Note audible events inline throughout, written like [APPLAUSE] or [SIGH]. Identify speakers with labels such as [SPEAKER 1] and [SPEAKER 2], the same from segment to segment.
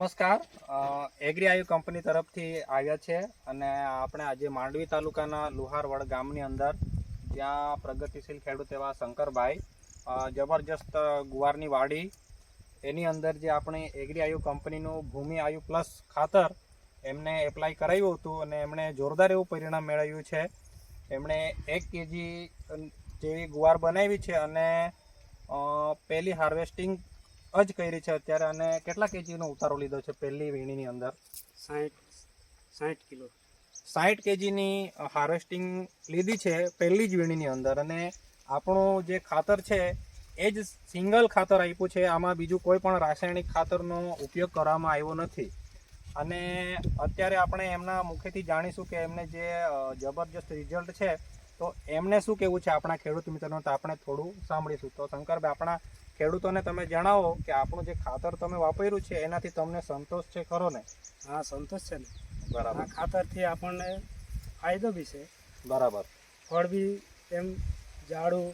[SPEAKER 1] નમસ્કાર. એગ્રી આયુ કંપની તરફથી આવ્યા છે અને આપણે આજે માંડવી તાલુકાના લુહારવડ ગામની અંદર જ્યાં પ્રગતિશીલ ખેડૂત એવા શંકરભાઈ જબરજસ્ત ગુવારની વાડી, એની અંદર જે આપણે એગ્રી આયુ કંપનીનું ભૂમિ આયુ પ્લસ ખાતર એમને એપ્લાય કરાવ્યું હતું અને એમણે જોરદાર એવું પરિણામ મેળવ્યું છે. એમણે એક કેજી જેવી ગુવાર બનાવી છે અને પહેલી હાર્વેસ્ટિંગ જ કરી છે અત્યારે અને કેટલા કેજીનો ઉતારો લીધો છે પહેલી વીણીની અંદર?
[SPEAKER 2] સાઠ સાઠ કિલો.
[SPEAKER 1] સાઠ કેજીની હાર્વેસ્ટિંગ લીધી છે પહેલી જ વીણીની અંદર અને આપણું જે ખાતર છે એ જ સિંગલ ખાતર આપ્યું છે. આમાં બીજું કોઈ પણ રાસાયણિક ખાતરનો ઉપયોગ કરવામાં આવ્યો નથી. અને અત્યારે આપણે એમના મુખેથી જાણીશું કે એમને જે જબરજસ્ત રિઝલ્ટ છે તો એમને શું કહેવું છે આપણા ખેડૂત મિત્રોને તો આપણે થોડું સાંભળીશું. તો શંકરભાઈ આપણા ખેડૂતોને તમે જણાવો કે આપણું જે ખાતર તમે વાપર્યું છે એનાથી તમને સંતોષ છે ખરો ને?
[SPEAKER 2] હા સંતોષ છે ને.
[SPEAKER 1] બરાબર.
[SPEAKER 2] આ ખાતરથી આપણને ફાયદો બી છે.
[SPEAKER 1] બરાબર.
[SPEAKER 2] ફળ બી એમ જાડું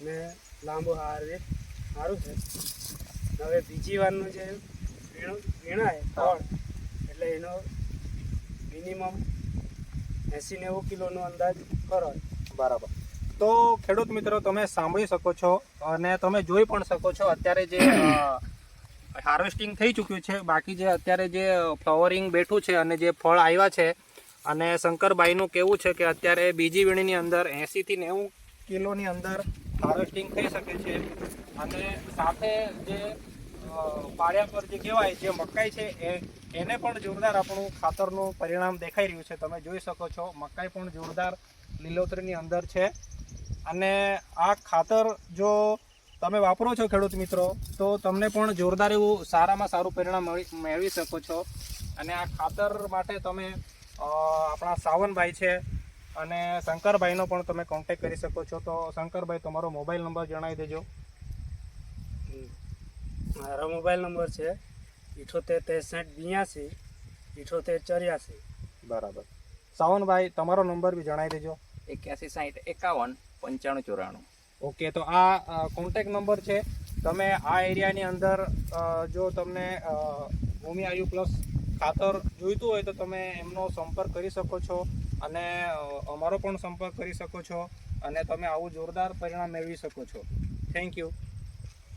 [SPEAKER 2] ને લાંબુ એ સારું છે. હવે બીજી વારનું જે વીણું વીણાય ફળ એટલે એનો મિનિમમ એંસી નેવું કિલોનો અંદાજ કરો
[SPEAKER 1] બરાબર. તો ખેડૂત મિત્રો તમે સાંભળી શકો છો અને તમે જોઈ પણ શકો છો અત્યારે જે [COUGHS] હાર્વેસ્ટિંગ થઈ ચૂક્યું છે. બાકી જે અત્યારે જે ફ્લાવરિંગ બેઠું છે અને જે ફળ આવ્યા છે અને શંકરભાઈનું કેવું છે કે અત્યારે બીજી વીણીની અંદર એંસીથી નેવું કિલોની અંદર હાર્વેસ્ટિંગ થઈ શકે છે અને સાથે જે પાળ્યા પર જે કહેવાય જે મકાઈ છે એ એને પણ જોરદાર આપણું ખાતરનું પરિણામ દેખાઈ રહ્યું છે. તમે જોઈ શકો છો મકાઈ પણ જોરદાર લીલોતરીની અંદર છે. અને આ ખાતર જો તમે વાપરો છો ખેડૂત મિત્રો તો તમને પણ જોરદાર એવું સારામાં સારું પરિણામ મળી- મેળવી શકો છો. અને આ ખાતર માટે તમે આપણા સાવનભાઈ છે અને શંકરભાઈનો પણ તમે કોન્ટેક કરી શકો છો. તો શંકરભાઈ તમારો મોબાઈલ નંબર જણાવી દેજો.
[SPEAKER 2] મારો મોબાઈલ નંબર છે ઇઠોતેર ત્રેસઠ બ્યાસી ઇઠોતેર ચોર્યાસી.
[SPEAKER 1] બરાબર. સાવનભાઈ તમારો નંબર બી જણાવી દેજો.
[SPEAKER 3] એક્યાસી સાઠ એકાવન પંચાણું ચોરાણું.
[SPEAKER 1] ઓકે, તો આ કોન્ટેક નંબર છે. તમે આ એરિયાની અંદર જો તમને ભૂમિ આયુ પ્લસ ખાતર જોઈતું હોય તો તમે એમનો સંપર્ક કરી શકો છો અને અમારો પણ સંપર્ક કરી શકો છો અને તમે આવું જોરદાર પરિણામ મેળવી શકો છો. Thank you